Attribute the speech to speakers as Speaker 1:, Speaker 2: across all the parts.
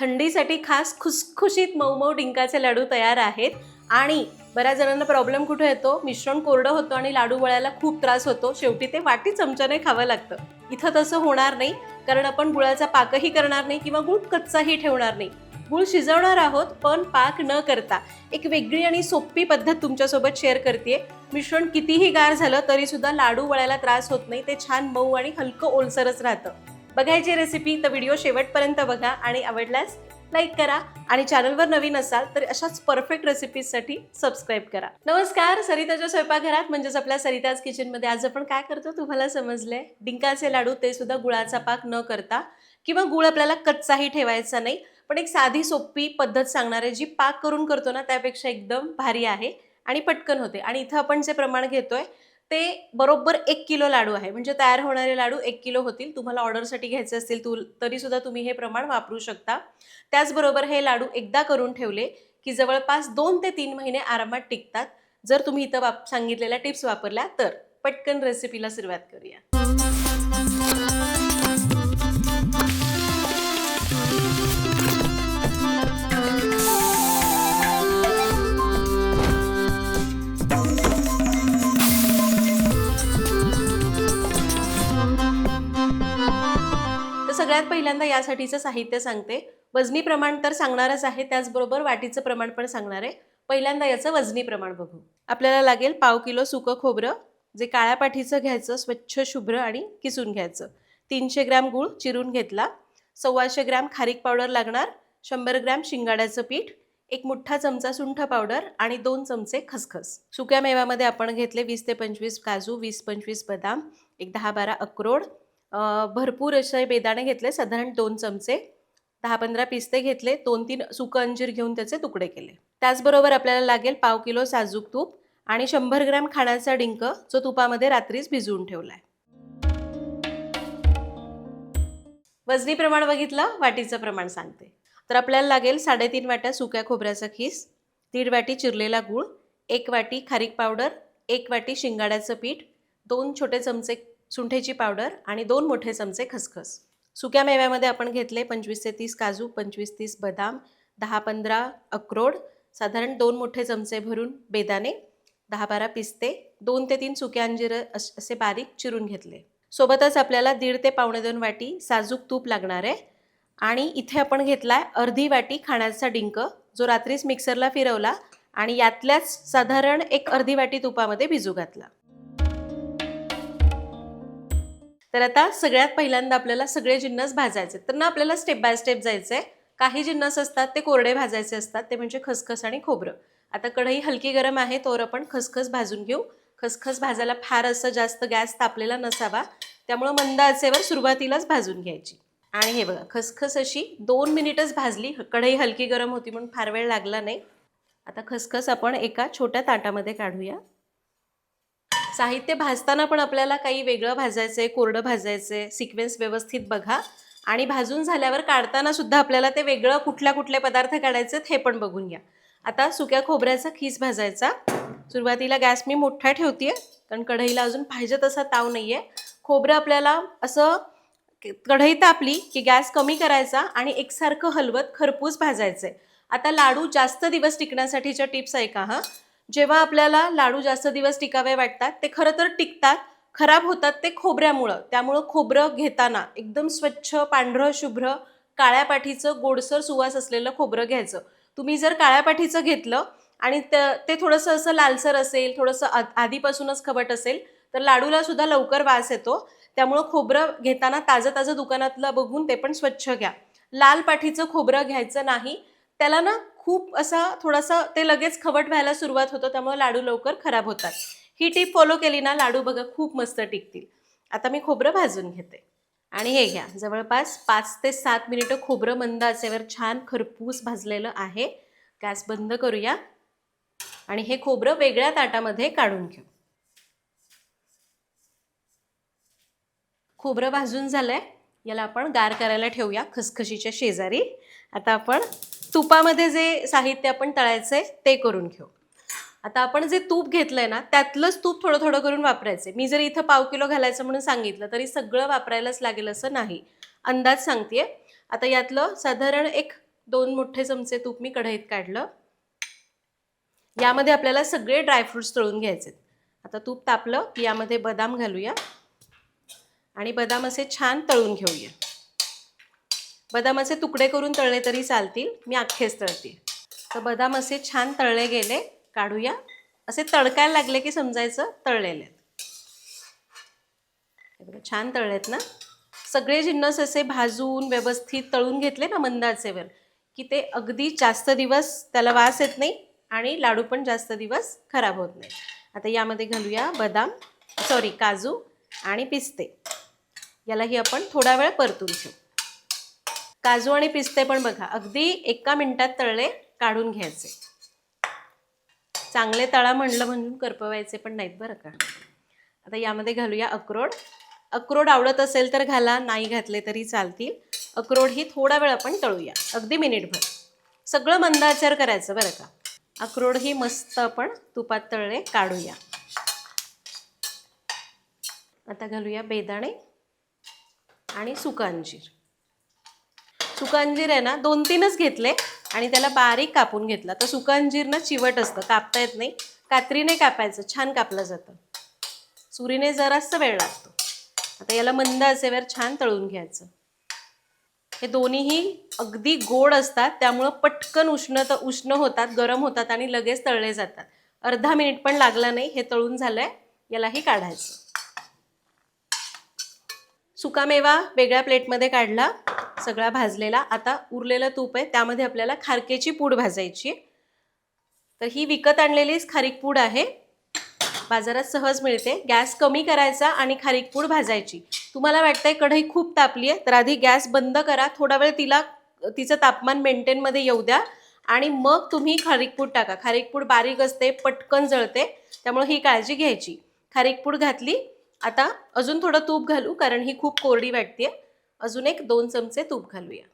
Speaker 1: थंडीसाठी खास खुसखुशीत मऊ मऊ डिंकाचे लाडू तयार आहेत. आणि बऱ्याच जणांना प्रॉब्लेम कुठे येतो? मिश्रण कोरडं होतं आणि लाडू वळायला खूप त्रास होतो. शेवटी ते वाटी चमच्याने खावं लागतं. इथं तसं होणार नाही. कारण आपण गुळाचा पाकही करणार नाही किंवा गुळ कच्चाही ठेवणार नाही. गुळ शिजवणार आहोत पण पाक न करता. एक वेगळी आणि सोपी पद्धत तुमच्यासोबत शेअर करते मिश्रण कितीही गार झालं तरीसुद्धा लाडू वळायला त्रास होत नाही. ते छान मऊ आणि हलकं ओलसरच राहतं. बघायची रेसिपी तर व्हिडिओ शेवटपर्यंत बघा आणि आवडल्यास लाईक करा. आणि चॅनलवर नवीन असाल तर अशाच परफेक्ट रेसिपीजसाठी सबस्क्राईब करा. नमस्कार सरिताच्या स्वयंपाकघरात म्हणजेच आपल्या सरिताज किचनमध्ये आज आपण काय करतो तुम्हाला समजलंय? डिंकाचे लाडू ते सुद्धा गुळाचा पाक न करता. किंवा गुळ आपल्याला कच्चाही ठेवायचा नाही पण एक साधी सोपी पद्धत सांगणार आहे जी पाक करून करतो ना त्यापेक्षा एकदम भारी आहे आणि पटकन होते. आणि इथं आपण जे प्रमाण घेतोय ते बरोबर एक किलो लाडू आहे. म्हणजे तयार होणारे लाडू एक किलो होतील. तुम्हाला ऑर्डरसाठी घ्यायचे असतील तू तरी सुद्धा तुम्ही हे प्रमाण वापरू शकता. त्याचबरोबर हे लाडू एकदा करून ठेवले की जवळपास दोन ते तीन महिने आरामात टिकतात. जर तुम्ही इथं वाप सांगितलेल्या टिप्स वापरल्या तर पटकन रेसिपीला सुरुवात करूया. सगळ्यात पहिल्यांदा यासाठीचं साहित्य सांगते. वजनी प्रमाण तर सांगणारच आहे त्याचबरोबर वाटीचं प्रमाण पण सांगणार आहे. पहिल्यांदा याचं वजनी प्रमाण बघू. आपल्याला लागेल पाव किलो सुकं खोबरं जे काळ्या पाठीचं घ्यायचं स्वच्छ शुभ्र आणि किसून घ्यायचं. तीनशे ग्रॅम गूळ चिरून घेतला. सव्वाशे ग्रॅम खारीक पावडर लागणार. शंभर ग्रॅम शिंगाड्याचं पीठ एक मोठा चमचा सुंठ पावडर आणि दोन चमचे खसखस. सुक्या मेव्यामध्ये आपण घेतले वीस ते पंचवीस काजू वीस पंचवीस बदाम एक दहा बारा अक्रोड भरपूर असे बेदाणे घेतले साधारण दोन चमचे. दहा पंधरा पिस्ते घेतले दोन तीन सुकं अंजीर घेऊन त्याचे तुकडे केले. त्याचबरोबर आपल्याला लागेल पाव किलो साजूक तूप आणि शंभर ग्रॅम खाण्याचा डिंक जो तुपामध्ये रात्रीच भिजवून ठेवलाय. वजनी प्रमाण बघितलं वाटीचं प्रमाण सांगते. तर आपल्याला लागेल साडेतीन वाट्या सुक्या खोबऱ्याचा खीस दीड वाटी चिरलेला गूळ एक वाटी खारीक पावडर एक वाटी शिंगाड्याचं पीठ दोन छोटे चमचे सुंठेची पावडर आणि दोन मोठे चमचे खसखस. सुक्या मेव्यामध्ये आपण घेतले पंचवीस ते तीस काजू पंचवीस तीस बदाम दहा पंधरा अक्रोड साधारण दोन मोठे चमचे भरून बेदाणे दहा बारा पिस्ते दोन ते तीन सुक्या अंजिरं अस- असे बारीक चिरून घेतले. सोबतच आपल्याला दीड ते पावणे दोन वाटी साजूक तूप लागणार आहे आणि इथे आपण घेतलाय अर्धी वाटी खाण्याचा डिंक जो रात्रीच मिक्सरला फिरवला आणि यातल्याच साधारण एक अर्धी वाटी तुपामध्ये भिजू घातला. तर आता सगळ्यात पहिल्यांदा आपल्याला सगळे जिन्नस भाजायचे. तर ना आपल्याला स्टेप बाय स्टेप जायचं आहे काही जिन्नस असतात ते कोरडे भाजायचे असतात ते म्हणजे खसखस आणि खोबरं. आता कढई हलकी गरम आहे तोवर आपण खसखस भाजून घेऊ. खसखस भाजायला फार असं जास्त गॅस तापलेला नसावा. त्यामुळं मंद आचेवर सुरुवातीलाच भाजून घ्यायची. आणि हे बघा खसखस अशी दोन मिनिटच भाजली. कढई हलकी गरम होती म्हणून फार वेळ लागला नाही. आता खसखस आपण एका छोट्या ताटामध्ये काढूया. साहित्य भाजताना पण आपल्याला काही वेगळं भाजायचं आहे कोरडं भाजायचं आहे सिक्वेन्स व्यवस्थित बघा. आणि भाजून झाल्यावर काढताना सुद्धा आपल्याला ते वेगळं कुठल्या कुठले पदार्थ काढायचे हे पण बघून घ्या. आता सुक्या खोबऱ्याचा खीस भाजायचा. सुरुवातीला गॅस मी मोठा ठेवते कारण कढईला अजून पाहिजे तसा ताव नाही आहे खोबरं आपल्याला असं कढई तापली की गॅस कमी करायचा आणि एकसारखं हलवत खरपूस भाजायचं आहे आता लाडू जास्त दिवस टिकण्यासाठीच्या टिप्स आहे का हां. जेव्हा आपल्याला लाडू जास्त दिवस टिकावे वाटतात ते खरं तर टिकतात खराब होतात ते खोबऱ्यामुळं. त्यामुळं खोबरं घेताना एकदम स्वच्छ पांढरं शुभ्र काळ्या पाठीचं गोडसर सुवास असलेलं खोबरं घ्यायचं. तुम्ही जर काळ्या पाठीचं घेतलं आणि त- ते थोडंसं असं लालसर असेल थोडंसं आ- आधीपासूनच खबट असेल तर लाडूला सुद्धा लवकर वास येतो. त्यामुळं खोबरं घेताना ताजं ताजं दुकानातलं बघून ते पण स्वच्छ घ्या. लाल पाठीचं खोबरं घ्यायचं नाही त्याला ना खूप असा थोडासा ते लगेच खवट व्हायला सुरुवात होतं त्यामुळे लाडू लवकर खराब होतात. ही टीप फॉलो केली ना लाडू बघा खूप मस्त टिकतील. आता मी खोबरं भाजून घेते. आणि हे घ्या जवळपास पाच ते सात मिनिटं खोबरं मंद आचेवर छान खरपूस भाजलेलं आहे. गॅस बंद करूया. आणि हे खोबरं वेगळ्या ताटामध्ये काढून घेऊ. खोबरं भाजून झालंय. याला आपण गार करायला ठेवूया खसखशीच्या शेजारी. आता आपण तुपामध्ये जे साहित्य आपण तळायचंय ते करून घेऊ. आता आपण जे तूप घेतलंय ना त्यातलंच तूप थोडं थोडं करून वापरायचं मी जर इथं पाव किलो घालायचं म्हणून सांगितलं तरी सगळं वापरायलाच लागेल असं नाही. अंदाज सांगतेय. आता यातलं साधारण एक दोन मोठे चमचे तूप मी कढईत काढलं. यामध्ये आपल्याला सगळे ड्रायफ्रुट्स तळून घ्यायचे आता तूप तापलं की यामध्ये बदाम घालूया. आणि बदाम असे छान तळून घेऊया. बदामाचे तुकडे करून तळले तरी चालतील. मी अख्खेच तळते. तर बदाम असे छान तळले गेले. काढूया. असे तडकायला लागले की समजायचं तळलेले. आहेत बघा, छान तळलेत ना? सगळे जिन्नस असे भाजून व्यवस्थित तळून घेतले ना मंद आचेवर की ते अगदी जास्त दिवस त्याला वास येत नाही आणि लाडू पण जास्त दिवस खराब होत नाही. आता यामध्ये घालूया बदाम सॉरी काजू आणि पिस्ते. यालाही आपण थोडा वेळ परतून घेऊ काजू आणि पिस्ते पण बघा. अगदी एका मिनिटात तळले काढून घ्यायचे. चांगले तळा म्हणलं म्हणून करपवायचे पण नाहीत बरं का. आता यामध्ये घालूया अक्रोड. अक्रोड आवडत असेल तर घाला नाही घातले तरी चालतील. अक्रोड ही थोडा वेळ आपण तळूया. अगदी मिनिटभर. सगळं मंद आचार करायचं बरं का. अक्रोड ही मस्त आपण तुपात तळले काढूया. आता घालूया बेदाणे आणि सुकांजीर अंजीर सुका अंजीर आहे ना दोन तीनच घेतले आणि त्याला बारीक कापून घेतला. तर सुका अंजीर ना चिवट असतं कापता येत नाही. कात्रीने कापायचं छान कापलं जातं. सुरीने जरास्त वेळ लागतो. आता याला मंद असेवर छान तळून घ्यायचं. हे दोन्हीही अगदी गोड असतात त्यामुळं पटकन उष्णत उष्ण होतात गरम होतात आणि लगेच तळले जातात. अर्धा मिनिट पण लागला नाही हे तळून झालंय यालाही काढायचं. सुकामेवा वेगळ्या प्लेटमध्ये काढला. सगळा भाजलेला. आता उरलेलं तूप आहे त्यामध्ये आपल्याला खारकेची पूड भाजायची तर ही विकत आणलेलीच खारीक पूड आहे. बाजारात सहज मिळते. गॅस कमी करायचा आणि खारीक पूड भाजायची. तुम्हाला वाटतंय कढई खूप तापली आहे तर आधी गॅस बंद करा. थोडा वेळ तिला तिचं तापमान मेंटेनमध्ये येऊ द्या. आणि मग तुम्ही खारीक पूड टाका. खारीक पूड बारीक असते पटकन जळते त्यामुळे ही काळजी घ्यायची. खारीक पूड घातली. आता अजून थोडं तूप घालू कारण ही खूप कोरडी वाटते अजून एक दोन चमचे तूप घालूया.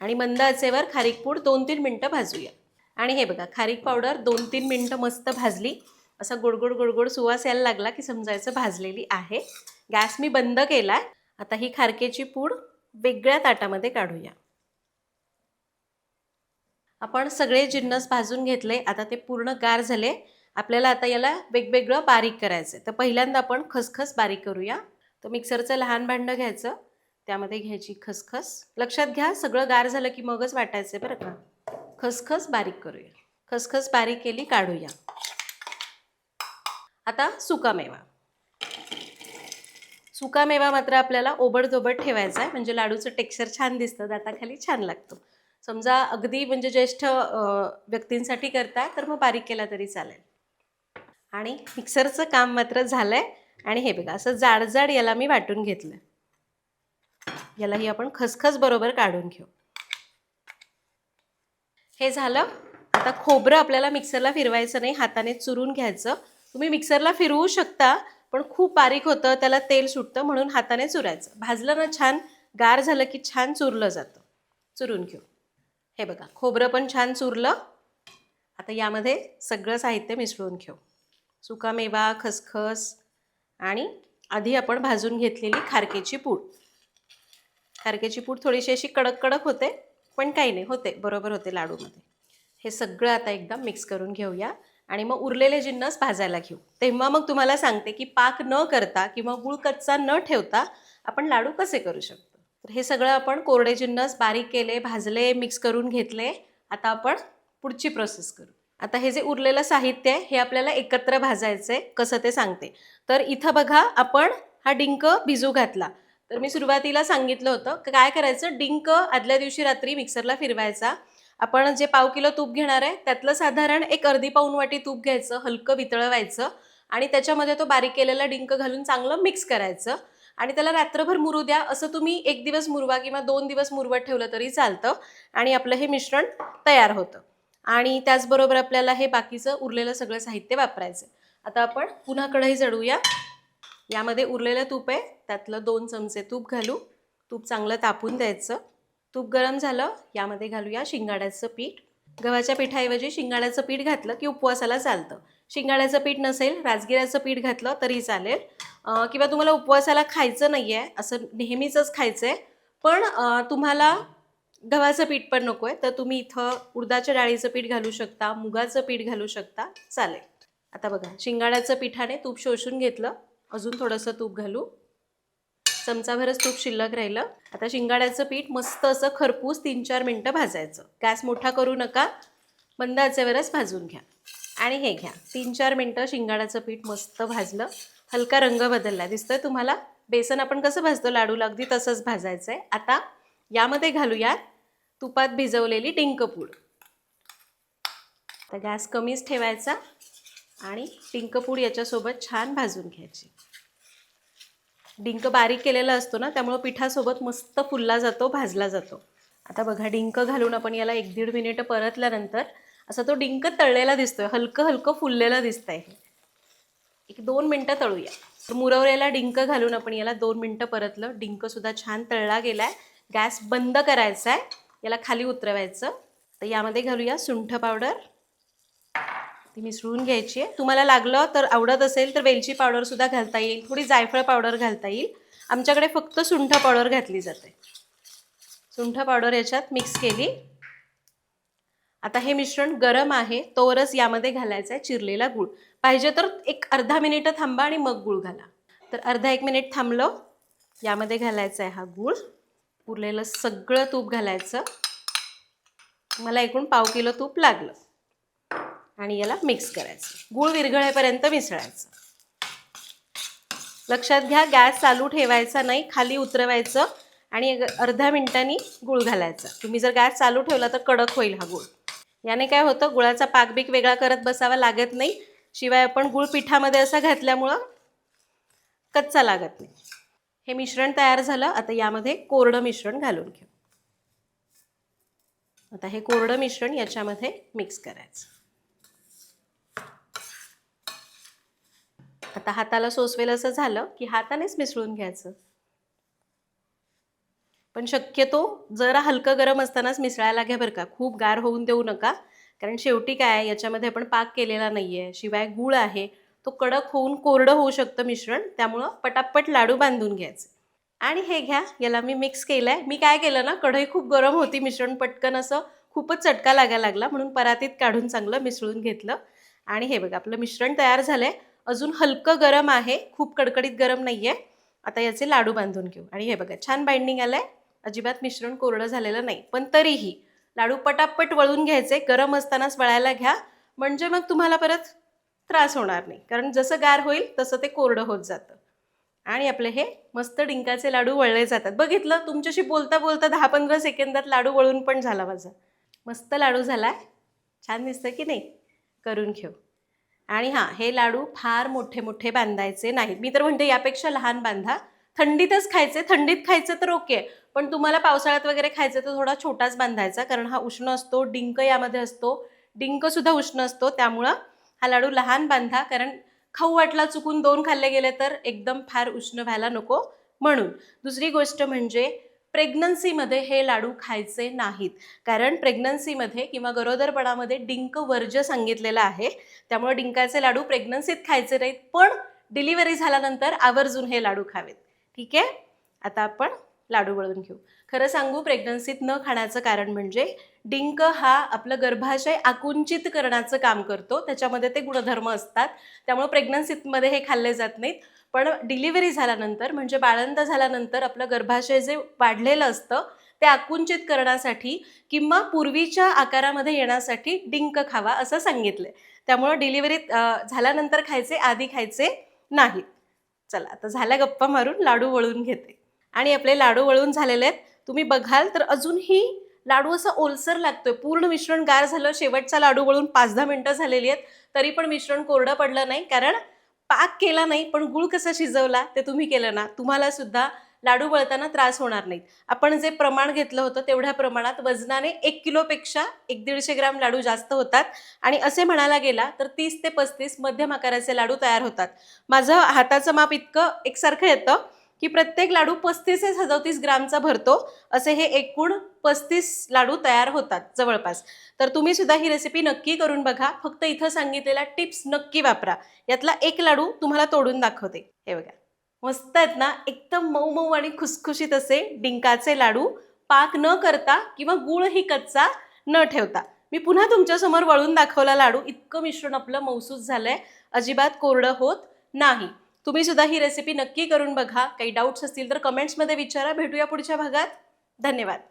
Speaker 1: आणि मंद आचेवर खारीक पूड दोन तीन मिनटं भाजूया. आणि हे बघा खारीक पावडर दोन तीन मिनटं मस्त भाजली. असा गोडगोड गोडगोड सुवास यायला लागला की समजायचं भाजलेली आहे. गॅस मी बंद केला आहे आता ही खारकेची पूड वेगळ्या ताटामध्ये काढूया. आपण सगळे जिन्नस भाजून घेतले आता ते पूर्ण गार झाले. आपल्याला आता याला वेगवेगळं बारीक करायचं आहे तर पहिल्यांदा आपण खसखस बारीक करूया. तर मिक्सरचं लहान भांडं घ्यायचं. त्यामध्ये घ्यायची खसखस. लक्षात घ्या सगळं गार झालं की मगच वाटायचं बरं का. खसखस बारीक करूया. खसखस बारीक केली काढूया. आता सुकामेवा सुकामेवा मात्र आपल्याला ओबडधोबड ठेवायचा आहे म्हणजे लाडूचं टेक्स्चर छान दिसतं दाताखाली छान लागतो. समजा अगदी म्हणजे ज्येष्ठ व्यक्तींसाठी करताय तर मग बारीक केला तरी चालेल. आणि मिक्सरचं काम मात्र झालंय. आणि हे बघा असं जाड जाड याला मी वाटून घेतलं यालाही आपण खसखस बरोबर काढून घेऊ. हे झालं. आता खोबरं आपल्याला मिक्सरला फिरवायचं नाही हाताने चुरून घ्यायचं. तुम्ही मिक्सरला फिरवू शकता पण खूप बारीक होतं त्याला तेल सुटतं म्हणून हाताने चुरायचं. भाजलं ना छान गार झालं की छान चुरलं जातं. चुरून घेऊ. हे बघा खोबरं पण छान चुरलं. आता यामध्ये सगळं साहित्य मिसळून घेऊ. सुकामेवा खसखस आणि आधी आपण भाजून घेतलेली खारकेची पूड. खारकेची पूड थोडीशी अशी कडक कडक होते पण काही नाही होते बरोबर होते लाडूमध्ये. हे सगळं आता एकदम मिक्स करून घेऊया आणि मग उरलेले जिन्नस भाजायला घेऊ. तेव्हा मग तुम्हाला सांगते की पाक न करता किंवा गुळ कच्चा न ठेवता आपण लाडू कसे करू शकतो? तर हे सगळं आपण कोरडे जिन्नस बारीक केले भाजले मिक्स करून घेतले आता आपण पुढची प्रोसेस करू. आता हे जे उरलेलं साहित्य आहे हे आपल्याला एकत्र भाजायचं आहे कसं ते सांगते. तर इथं बघा आपण हा डिंक भिजू घातला. तर मी सुरुवातीला सांगितलं होतं की काय करायचं? डिंक आदल्या दिवशी रात्री मिक्सरला फिरवायचा. आपण जे पाव किलो तूप घेणार आहे त्यातलं साधारण एक अर्धी पाऊन वाटी तूप घ्यायचं हलकं वितळवायचं आणि त्याच्यामध्ये तो बारीक केलेला डिंक घालून चांगलं मिक्स करायचं आणि त्याला रात्रभर मुरू द्या. असं तुम्ही एक दिवस मुरवा किंवा दोन दिवस मुरवत ठेवलं तरी चालतं आणि आपलं हे मिश्रण तयार होतं. आणि त्याचबरोबर आपल्याला हे बाकीचं उरलेलं सगळं साहित्य वापरायचं आता आपण पुन्हा कढई जळूया यामध्ये उरलेलं तूप आहे त्यातलं दोन चमचे तूप घालू. तूप चांगलं तापून द्यायचं. तूप गरम झालं यामध्ये घालूया शिंगाड्याचं पीठ. गव्हाच्या पिठाऐवजी शिंगाड्याचं पीठ घातलं की उपवासाला चालतं. शिंगाड्याचं पीठ नसेल राजगिऱ्याचं पीठ घातलं तरी चालेल. किंवा तुम्हाला उपवासाला खायचं नाही आहे असं नेहमीचंच खायचं आहे पण तुम्हाला गव्हाचं पीठ पण नको आहे तर तुम्ही इथं उडदाच्या डाळीचं पीठ घालू शकता मुगाचं पीठ घालू शकता. चालेल. आता बघा शिंगाड्याचं पिठाने तूप शोषून घेतलं. अजून थोडंसं तूप घालू. चमचाभरच तूप शिल्लक राहिलं. आता शिंगाड्याचं पीठ मस्त असं खरपूस तीन चार मिनटं भाजायचं. गॅस मोठा करू नका. मंद आचेवरच भाजून घ्या. आणि हे घ्या. तीन चार मिनटं शिंगाड्याचं पीठ मस्त भाजलं. हलका रंग बदलला. दिसतोय तुम्हाला? बेसन आपण कसं भाजतो? लाडूला अगदी तसंच भाजायचं आहे आता यामध्ये घालूयात तुपात भिजवलेली डिंकपूड तर गॅस कमीच ठेवायचा. आणि डिंकपूड याच्यासोबत छान भाजून घ्यायची. डिंक बारीक केलेला असतो ना त्यामुळं पिठासोबत मस्त फुलला जातो भाजला जातो. आता बघा डिंक घालून आपण याला एक दीड मिनिट परतल्यानंतर असा तो डिंक तळलेला दिसतोय हलकं हलकं फुललेलं दिसतंय हे. एक दोन मिनटं तळूया. तर मुरवलेला डिंक घालून आपण याला दोन मिनटं परतलं. डिंकसुद्धा छान तळला गेला आहे गॅस बंद करायचा आहे याला खाली उतरवायचं. तर यामध्ये घालूया सुंठ पावडर. ती मिसळून घ्यायची आहे. तुम्हाला लागलं तर आवडत असेल तर वेलची पावडरसुद्धा घालता येईल. थोडी जायफळ पावडर घालता येईल. आमच्याकडे फक्त सुंठ पावडर घातली जाते. सुंठ पावडर याच्यात मिक्स केली. आता हे मिश्रण गरम आहे. तोवरच यामध्ये घालायचं आहे चिरलेला गूळ. पाहिजे तर एक अर्धा मिनिटं थांबा आणि मग गूळ घाला. तर अर्धा एक मिनिट थांबलो. यामध्ये घालायचा आहे हा गूळ. उरलेलं सगळं तूप घालायचं. मला एकूण पाव किलो तूप लागलं. आणि याला मिक्स करायचं. गूळ विरघळेपर्यंत मिसळायचं. लक्षात घ्या गॅस चालू ठेवायचा नाही खाली उतरवायचं आणि अर्ध्या मिनिटांनी गूळ घालायचा. तुम्ही जर गॅस चालू ठेवला तर कडक होईल हा गूळ. याने काय होतं गुळाचा पाकबीक वेगळा करत बसावा लागत नाही. शिवाय आपण गूळ पिठामध्ये असा घातल्यामुळं कच्चा लागत नाही. हे मिश्रण तयार झालं. आता यामध्ये कोरडं मिश्रण घालून घेऊ. आता हे कोरडं मिश्रण याच्यामध्ये मिक्स करायचं. आता हाताला सोसवेल असं झालं की हातानेच मिसळून घ्यायचं. पण शक्यतो जरा हलकं गरम असतानाच मिसळायला घ्या बरं का. खूप गार होऊन देऊ नका. कारण शेवटी काय आहे याच्यामध्ये आपण पाक केलेला नाही आहे शिवाय गूळ आहे. तो कडक होऊन कोरडं होऊ शकतं मिश्रण. त्यामुळं पटापट लाडू बांधून घ्यायचे. आणि हे घ्या याला मी मिक्स केलं आहे मी काय केलं ना कढई खूप गरम होती मिश्रण पटकन असं. खूपच चटका लागायला लागला. म्हणून परातीत काढून चांगलं मिसळून घेतलं. आणि हे बघा आपलं मिश्रण तयार झालं आहे अजून हलकं गरम आहे खूप कडकडीत गरम नाही आहे आता याचे लाडू बांधून घेऊ. आणि हे बघा छान बाइंडिंग आलं आहे अजिबात मिश्रण कोरडं झालेलं नाही. पण तरीही लाडू पटापट वळून घ्यायचे. गरम असतानाच वळायला घ्या. म्हणजे मग तुम्हाला परत त्रास होणार नाही. कारण जसं गार होईल तसं ते कोरडं होत जातं. आणि आपले हे मस्त डिंकाचे लाडू वळले जातात. बघितलं? तुमच्याशी बोलता बोलता दहा पंधरा सेकंदात लाडू वळून पण झाला माझा. मस्त लाडू झाला आहे छान दिसतं की नाही? करून घेऊ. आणि हां हे लाडू फार मोठे मोठे बांधायचे नाहीत मी तर म्हणते यापेक्षा लहान बांधा. थंडीतच खायचे थंडीत खायचं तर ओके पण तुम्हाला पावसाळ्यात वगैरे खायचं तर थोडा छोटाच बांधायचा कारण हा उष्ण असतो डिंक यामध्ये असतो. डिंकसुद्धा उष्ण असतो त्यामुळं हा लाडू लहान बांधा कारण खाऊ वाटला चुकून दोन खाल्ले गेले तर एकदम फार उष्ण व्हायला नको म्हणून. दुसरी गोष्ट म्हणजे प्रेग्नन्सीमध्ये हे लाडू खायचे नाहीत. कारण प्रेग्नन्सीमध्ये किंवा गरोदरपणामध्ये डिंक वर्ज्य सांगितलेलं आहे. त्यामुळे डिंकाचे लाडू प्रेग्नन्सीत खायचे नाहीत. पण डिलिव्हरी झाल्यानंतर आवर्जून हे लाडू खावेत. ठीक आहे? आता आपण लाडू वळून घेऊ. खरं सांगू प्रेग्नन्सीत न खाण्याचं कारण म्हणजे डिंक हा आपलं गर्भाशय आकुंचित करण्याचं काम करतो. त्याच्यामध्ये ते गुणधर्म असतात. त्यामुळे प्रेग्नन्सीमध्ये हे खाल्ले जात नाहीत. पण डिलिव्हरी झाल्यानंतर म्हणजे बाळंत झाल्यानंतर आपलं गर्भाशय जे वाढलेलं असतं ते आकुंचित करण्यासाठी किंवा पूर्वीच्या आकारामध्ये येण्यासाठी डिंक खावा असं सांगितलंय त्यामुळं डिलिव्हरीत झाल्यानंतर खायचे आधी खायचे नाहीत. चला आता झाल्या गप्पा मारून लाडू वळून घेते. आणि आपले लाडू वळून झालेले आहेत. तुम्ही बघाल तर अजूनही लाडू असा ओलसर लागतोय. पूर्ण मिश्रण गार झालं शेवटचा लाडू वळून पाच दहा मिनटं झालेली आहेत. तरी पण मिश्रण कोरडं पडलं नाही. कारण पाक केला नाही पण गुळ कसा शिजवला ते तुम्ही केलं ना तुम्हाला सुद्धा लाडू वळताना त्रास होणार नाहीत. आपण जे प्रमाण घेतलं होतं तेवढ्या प्रमाणात वजनाने एक किलोपेक्षा एक दीडशे ग्राम लाडू जास्त होतात. आणि असे म्हणायला गेला तर तीस ते पस्तीस मध्यम आकाराचे लाडू तयार होतात. माझं हाताचं माप इतकं एकसारखं येतं की प्रत्येक लाडू पस्तीस ते सदोतीस ग्रामचा भरतो. असे हे एकूण पस्तीस लाडू तयार होतात जवळपास. तर तुम्ही सुद्धा ही रेसिपी नक्की करून बघा. फक्त इथं सांगितलेल्या टिप्स नक्की वापरा. यातला एक लाडू तुम्हाला तोडून दाखवते. हे बघा. मस्त आहेत ना? एकदम मऊ मऊ आणि खुसखुशीत असे डिंकाचे लाडू. पाक न करता किंवा गुळही कच्चा न ठेवता. मी पुन्हा तुमच्यासमोर वळून दाखवला लाडू. इतकं मिश्रण आपलं मौसूस झालंय. अजिबात कोरडं होत नाही. तुम्ही सुद्धा ही रेसिपी नक्की करून बघा. काही डाऊट्स असतील तर कमेंट्समध्ये विचारा. भेटूया पुढच्या भागात. धन्यवाद.